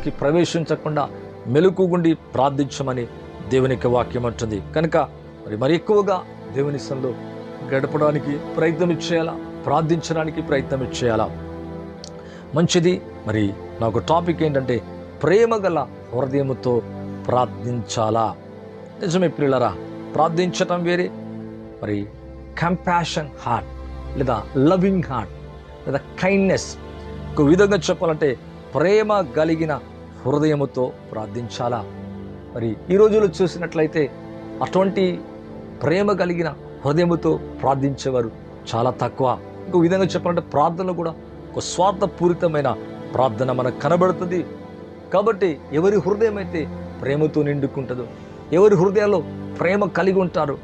నిద్రలోకి ప్రవేశించకుండా మెలకుగుండి ప్రార్థించమని దేవునికి వాక్యం అంటుంది. కనుక మరి మరి ఎక్కువగా దేవుని సంలో గడపడానికి ప్రయత్నం చేయాలా? ప్రార్థించడానికి ప్రయత్నం చేయాలా? మంచిది. మరి నాకు టాపిక్ ఏంటంటే ప్రేమ గల హృదయముతో ప్రార్థించాలా? నిజమే పిల్లరా ప్రార్థించటం వేరే మరి కంపాషన్ హార్ట్ లేదా లవింగ్ హార్ట్ లేదా కైండ్నెస్ ఒక విధంగా చెప్పాలంటే ప్రేమ కలిగిన హృదయముతో ప్రార్థించాలా? మరి ఈ రోజుల్లో చూసినట్లయితే అటువంటి ప్రేమ కలిగిన హృదయముతో ప్రార్థించేవారు చాలా తక్కువ. ఇంకో విధంగా చెప్పాలంటే ప్రార్థనలో కూడా ఒక స్వార్థపూరితమైన ప్రార్థన మనకు కనబడుతుంది. కాబట్టి ఎవరి హృదయం అయితే ప్రేమతో నిండుకుంటుందో ఎవరి హృదయాల్లో ప్రేమ కలిగి ఉంటారు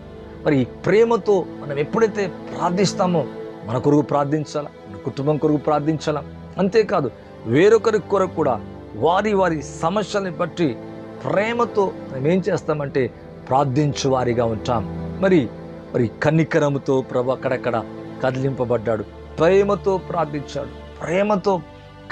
మరి ఈ ప్రేమతో మనం ఎప్పుడైతే ప్రార్థిస్తామో మన కొరకు ప్రార్థించాలా? మన కుటుంబం కొరకు ప్రార్థించాలా? అంతేకాదు వేరొకరి కొరకు కూడా వారి వారి సమస్యల్ని బట్టి ప్రేమతో మేము ఏం చేస్తామంటే ప్రార్థించు వారిగా ఉంటాం. మరి మరి కన్నికరముతో ప్రభు అక్కడక్కడ కదిలింపబడ్డాడు. ప్రేమతో ప్రార్థించాడు. ప్రేమతో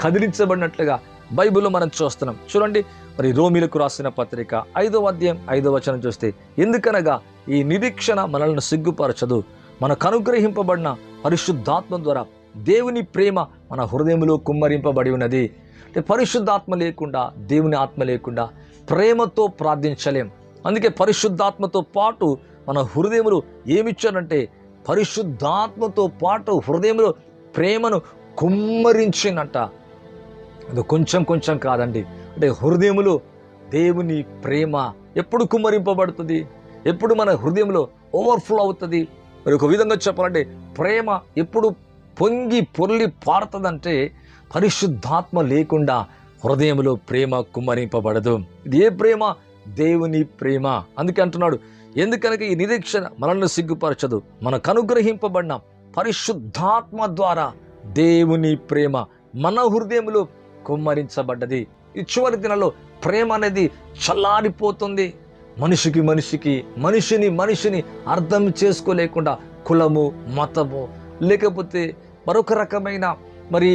కదిలించబడినట్లుగా బైబిల్లో మనం చూస్తున్నాం. చూడండి మరి రోమిలకు రాసిన పత్రిక ఐదో అధ్యాయం ఐదో వచనం చూస్తే ఎందుకనగా ఈ నిరీక్షణ మనల్ని సిగ్గుపరచదు. మనకు అనుగ్రహింపబడిన పరిశుద్ధాత్మ ద్వారా దేవుని ప్రేమ మన హృదయంలో కుమ్మరింపబడి ఉన్నది. అంటే పరిశుద్ధాత్మ లేకుండా దేవుని ఆత్మ లేకుండా ప్రేమతో ప్రార్థించలేం. అందుకే పరిశుద్ధాత్మతో పాటు మన హృదయములు ఏమిచ్చానంటే పరిశుద్ధాత్మతో పాటు హృదయంలో ప్రేమను కుమ్మరించినట్ట అది కొంచెం కొంచెం కాదండి. అంటే హృదయములో దేవుని ప్రేమ ఎప్పుడు కుమ్మరింపబడుతుంది? ఎప్పుడు మన హృదయంలో ఓవర్ఫ్లో అవుతుంది? మరి ఒక విధంగా చెప్పాలంటే ప్రేమ ఎప్పుడు పొంగి పొర్లి పారుతుందంటే పరిశుద్ధాత్మ లేకుండా హృదయంలో ప్రేమ కుమ్మరింపబడదు. ఇది ఏ ప్రేమ? దేవుని ప్రేమ. అందుకే అంటున్నాడు ఎందుకనక ఈ నిరీక్షణ మనల్ని సిగ్గుపరచదు? మనకు అనుగ్రహింపబడిన. పరిశుద్ధాత్మ ద్వారా దేవుని ప్రేమ మన హృదయంలో కుమ్మరించబడ్డది. ఈ చివరి దినాల్లో ప్రేమ అనేది చల్లారిపోతుంది. మనిషికి మనిషికి మనిషిని మనిషిని అర్థం చేసుకోలేకుండా కులము మతము లేకపోతే మరొక రకమైన మరి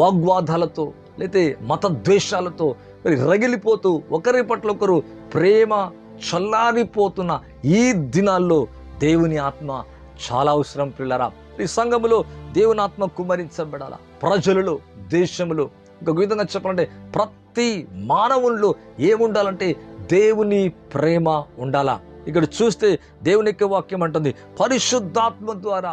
వాగ్వాదాలతో లేతే మత ద్వేషాలతో మరి రగిలిపోతూ ఒకరి పట్ల ఒకరు ప్రేమ చల్లారిపోతున్న ఈ దినాల్లో దేవుని ఆత్మ చాలా అవసరం పిల్లరా. ఈ సంఘములో దేవుని ఆత్మ కుమరించబడాల? ప్రజలలో దేశంలో ఇంకొక విధంగా చెప్పాలంటే ప్రతి మానవుల్లో ఏముండాలంటే దేవుని ప్రేమ ఉండాలా? ఇక్కడ చూస్తే దేవుని యొక్క వాక్యం అంటుంది పరిశుద్ధాత్మ ద్వారా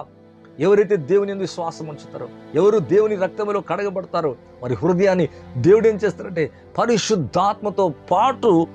ఎవరైతే దేవుని ఎందుకు శ్వాసం ఉంచుతారో ఎవరు దేవుని రక్తంలో కడగబడతారో వారి హృదయాన్ని దేవుడు ఏం చేస్తారంటే పరిశుద్ధాత్మతో పాటు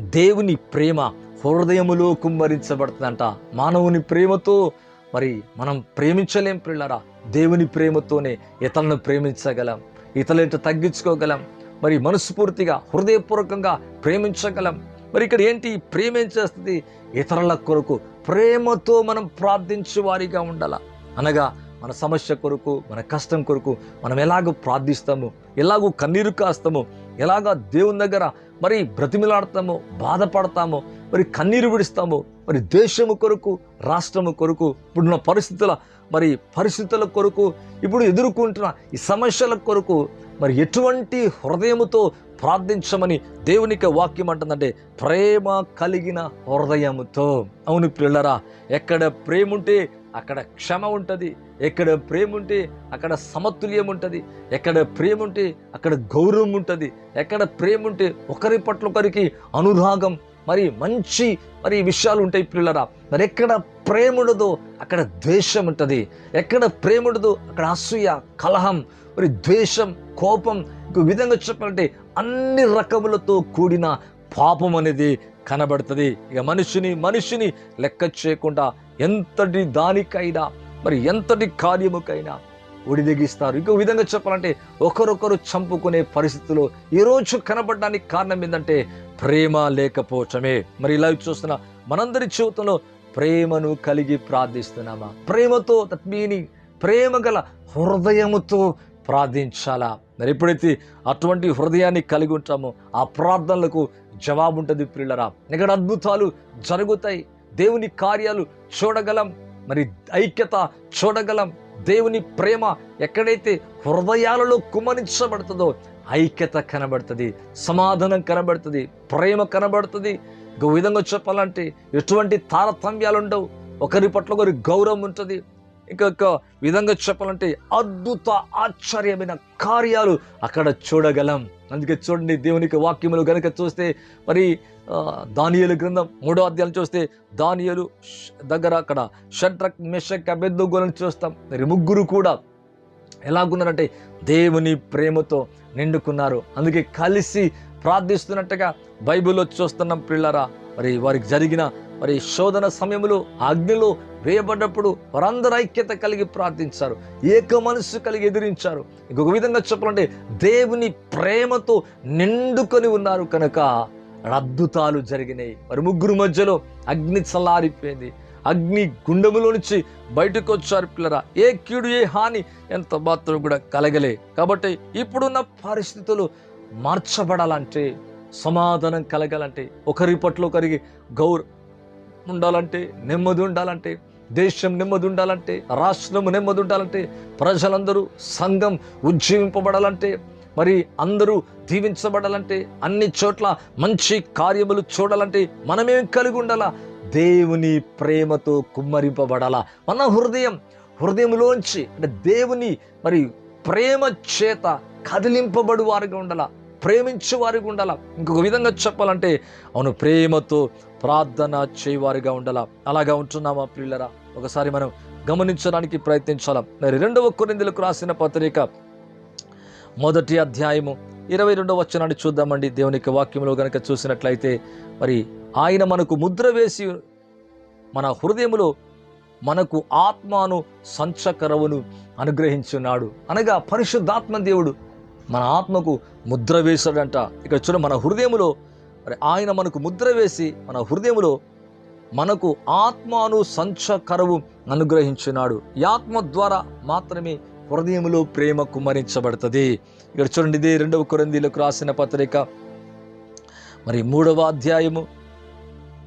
దేవుని ప్రేమ హృదయములో కుమ్మరించబడుతుందంట. మానవుని ప్రేమతో మరి మనం ప్రేమించలేం పిల్లరా. దేవుని ప్రేమతోనే ఇతరులను ప్రేమించగలం ఇతరులంటే తగ్గించుకోగలం మరి మనస్ఫూర్తిగా హృదయపూర్వకంగా ప్రేమించగలం. మరి ఇక్కడ ఏంటి? ప్రేమ ఏం చేస్తుంది? ఇతరుల కొరకు ప్రేమతో మనం ప్రార్థించే వారిగా ఉండాల? అనగా మన సమస్య కొరకు మన కష్టం కొరకు మనం ఎలాగో ప్రార్థిస్తాము? ఎలాగో కన్నీరు కాస్తాము? ఎలాగ దేవుని దగ్గర మరి బ్రతిమిలాడతాము? బాధపడతామో? మరి కన్నీరు విడుస్తామో? మరి దేశము కొరకు రాష్ట్రము కొరకు ఇప్పుడున్న పరిస్థితుల మరి పరిస్థితుల కొరకు ఇప్పుడు ఎదుర్కొంటున్న ఈ సమస్యల కొరకు మరి ఎటువంటి హృదయముతో ప్రార్థించమని దేవునికి వాక్యం అంటుందంటే ప్రేమ కలిగిన హృదయముతో. అవును పిల్లరా ఎక్కడ ప్రేమ ఉంటే అక్కడ క్షమ ఉంటుంది. ఎక్కడ ప్రేమ ఉంటే అక్కడ సమతుల్యం ఉంటుంది. ఎక్కడ ప్రేమ ఉంటే అక్కడ గౌరవం ఉంటుంది. ఎక్కడ ప్రేమ ఉంటే ఒకరి పట్ల ఒకరికి అనురాగం. మరి మంచి మరి విషయాలు ఉంటాయి పిల్లరా. మరి ఎక్కడ ప్రేమ ఉండదో అక్కడ ద్వేషం ఉంటుంది. ఎక్కడ ప్రేమ ఉండదో అక్కడ అసూయ కలహం మరి ద్వేషం కోపం. ఇంకో విధంగా చెప్పాలంటే అన్ని రకములతో కూడిన పాపం అనేది కనబడుతుంది. ఇక మనిషిని మనిషిని లెక్క చేయకుండా ఎంతటి దానికైనా మరి ఎంతటి కార్యముకైనా ఒడిదెగిస్తారు. ఇంకో విధంగా చెప్పాలంటే ఒకరొకరు చంపుకునే పరిస్థితులు ఈరోజు కనబడడానికి కారణం ఏంటంటే ప్రేమ లేకపోవటమే. మరి ఇలా చూస్తున్న మనందరి జీవితంలో ప్రేమను కలిగి ప్రార్థిస్తున్నామా? ప్రేమతో దట్ మీనింగ్ ప్రేమ గల హృదయముతో ప్రార్థించాలా? మరి ఎప్పుడైతే అటువంటి హృదయాన్ని కలిగి ఉంటామో ఆ ప్రార్థనలకు జవాబు ఉంటుంది పిల్లరా ఇక్కడ అద్భుతాలు జరుగుతాయి? దేవుని కార్యాలు చూడగలం. మరి ఐక్యత చూడగలం. దేవుని ప్రేమ ఎక్కడైతే హృదయాలలో కుమరించబడుతుందో ఐక్యత కనబడుతుంది సమాధానం కనబడుతుంది ప్రేమ కనబడుతుంది. ఇంకో విధంగా చెప్పాలంటే ఎటువంటి తారతమ్యాలు ఉండవు ఒకరి పట్ల ఒకరి గౌరవం ఉంటుంది. ఇంకొక విధంగా చెప్పాలంటే అద్భుత ఆశ్చర్యమైన కార్యాలు అక్కడ చూడగలం. అందుకే చూడండి దేవునికి వాక్యములు కనుక చూస్తే మరి దానియలు గ్రంథం మూడో అధ్యాయం చూస్తే దానియలు దగ్గర అక్కడ షట్రక్ మెషక్ అబెద్దుగోలను చూస్తాం. మరి ముగ్గురు కూడా ఎలాగున్నారంటే దేవుని ప్రేమతో నిండుకున్నారు. అందుకే కలిసి ప్రార్థిస్తున్నట్టుగా బైబిల్లో చూస్తున్నాం పిల్లరా మరి వారికి జరిగిన మరి శోధన సమయంలో అగ్నిలో వేయబడ్డప్పుడు వారందరూ ఐక్యత కలిగి ప్రార్థించారు ఏక మనస్సు కలిగి ఎదిరించారు. ఇంకొక విధంగా చెప్పాలంటే దేవుని ప్రేమతో నిండుకొని ఉన్నారు కనుక అద్భుతాలు జరిగినాయి. మరి ముగ్గురు మధ్యలో అగ్ని చల్లారిపోయింది. అగ్ని గుండములో నుంచి బయటకు వచ్చారు పిల్లరా. ఏ కీడు ఏ హాని ఎంత మాత్రం కూడా కలగలే. కాబట్టి ఇప్పుడున్న పరిస్థితులు మార్చబడాలంటే సమాధానం కలగాలంటే ఒకరి పట్ల ఒకరికి గౌర ఉండాలంటే నెమ్మది ఉండాలంటే దేశం నెమ్మది ఉండాలంటే రాష్ట్రం నెమ్మది ఉండాలంటే ప్రజలందరూ సంఘం ఉజ్జీవింపబడాలంటే మరి అందరూ దీవించబడాలంటే అన్ని చోట్ల మంచి కార్యములు చూడాలంటే మనమేం కలిగి ఉండాలా దేవుని ప్రేమతో కుమ్మరింపబడాలా? మన హృదయం హృదయంలోంచి అంటే దేవుని మరి ప్రేమ చేత కదిలింపబడు వారిగా ఉండాలా? ప్రేమించే వారిగా ఉండాలా. ఇంకొక విధంగా చెప్పాలంటే అవును ప్రేమతో ప్రార్థన చేయవారిగా ఉండాలా. అలాగా ఉంటున్నామా ప్రియులరా? ఒకసారి మనం గమనించడానికి ప్రయత్నించాలా. మరి రెండవ కొరిందులకు రాసిన పత్రిక మొదటి అధ్యాయము ఇరవై రెండవ వచనాన్ని చూద్దామండి. దేవునికి వాక్యంలో కనుక చూసినట్లయితే మరి ఆయన మనకు ముద్ర వేసి మన హృదయములో మనకు ఆత్మను సంచకరవును అనుగ్రహించున్నాడు. అనగా పరిశుద్ధాత్మ దేవుడు మన ఆత్మకు ముద్ర వేశాడంట. ఇక్కడ చూడ మన హృదయములో మరి ఆయన మనకు ముద్ర వేసి మన హృదయములో మనకు ఆత్మను సంచకరవు అనుగ్రహించున్నాడు ఈ ఆత్మ ద్వారా మాత్రమే హృదయములో ప్రేమ కుమ్మరించబడుతుంది ఇక్కడ చూడండి ఇదే రెండవ కొరందీలకు రాసిన పత్రిక. మరి మూడవ అధ్యాయము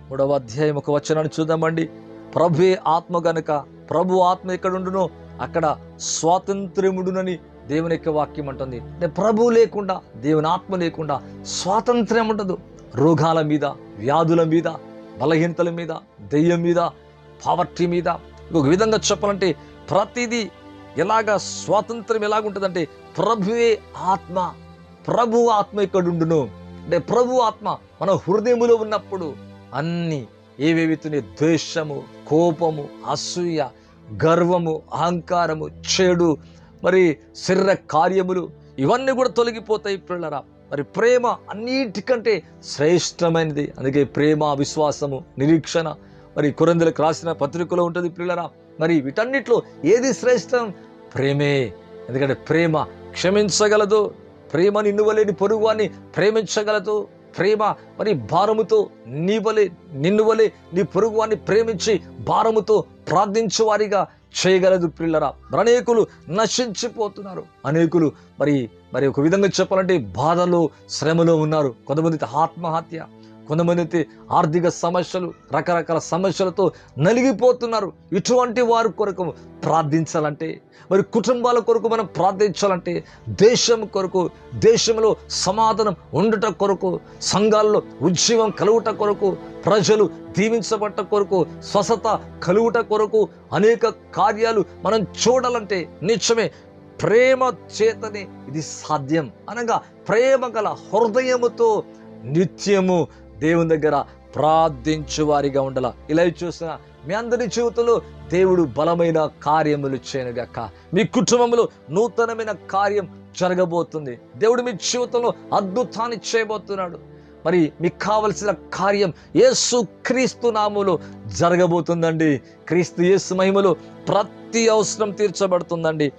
మూడవ అధ్యాయం ఒక వచనాన్ని చూద్దామండి. ప్రభువే ఆత్మ గనుక ప్రభు ఆత్మ ఎక్కడుండునో అక్కడ స్వాతంత్ర్యముడునని దేవుని యొక్క వాక్యం అంటుంది. అంటే ప్రభు లేకుండా దేవుని ఆత్మ లేకుండా స్వాతంత్ర్యం ఉండదు. రోగాల మీద వ్యాధుల మీద బలహీనతల మీద దెయ్యం మీద పావర్టీ మీద. ఒక విధంగా చెప్పాలంటే ప్రతిదీ ఎలాగా స్వాతంత్రం ఎలాగుంటుందంటే ప్రభువే ఆత్మ ప్రభు ఆత్మ ఎక్కడుండును అంటే ప్రభు ఆత్మ మన హృదయములో ఉన్నప్పుడు అన్నీ ఏవేవితున్నాయి ద్వేషము కోపము అసూయ గర్వము అహంకారము చెడు మరి శరీర కార్యములు ఇవన్నీ కూడా తొలగిపోతాయి పిల్లరా. మరి ప్రేమ అన్నిటికంటే శ్రేష్టమైనది. అందుకే ప్రేమ విశ్వాసము నిరీక్షణ మరి కొరందులకు రాసిన పత్రికలో ఉంటుంది పిల్లరా. మరి వీటన్నిటిలో ఏది శ్రేష్టం? ప్రేమే. ఎందుకంటే ప్రేమ క్షమించగలదు. ప్రేమ నిన్నువలేని పొరుగువాన్ని ప్రేమించగలదు. ప్రేమ మరి భారముతో నీ నిన్నువలే నీ పొరుగువాన్ని ప్రేమించి భారముతో ప్రార్థించేవారిగా చేయగలదు పిల్లరా మరి అనేకులు నశించిపోతున్నారు. అనేకులు మరి మరి ఒక విధంగా చెప్పాలంటే బాధలో శ్రమలో ఉన్నారు. కొంతమంది ఆత్మహత్య కొంతమంది అయితే ఆర్థిక సమస్యలు రకరకాల సమస్యలతో నలిగిపోతున్నారు. ఇటువంటి వారి కొరకు ప్రార్థించాలంటే మరి కుటుంబాల కొరకు మనం ప్రార్థించాలంటే దేశం కొరకు దేశంలో సమాధానం ఉండుట కొరకు సంఘాల్లో ఉద్యమం కలుగుట కొరకు ప్రజలు దీవించబట్ట కొరకు స్వస్థత కలుగుట కొరకు అనేక కార్యాలు మనం చూడాలంటే నిత్యమే ప్రేమ చేతనే ఇది సాధ్యం. అనగా ప్రేమ గల హృదయముతో నిత్యము దేవుని దగ్గర ప్రార్థించు వారిగా ఉండాల? ఇలా చూసిన మీ అందరి జీవితంలో దేవుడు బలమైన కార్యములు చేయనుగాక. మీ కుటుంబంలో నూతనమైన కార్యం జరగబోతుంది. దేవుడు మీ జీవితంలో అద్భుతాన్ని చేయబోతున్నాడు. మరి మీకు కావలసిన కార్యం యేసు క్రీస్తు నాములో జరగబోతుందండి. క్రీస్తు యేసు మహిమలో ప్రతి అవసరం తీర్చబడుతుందండి.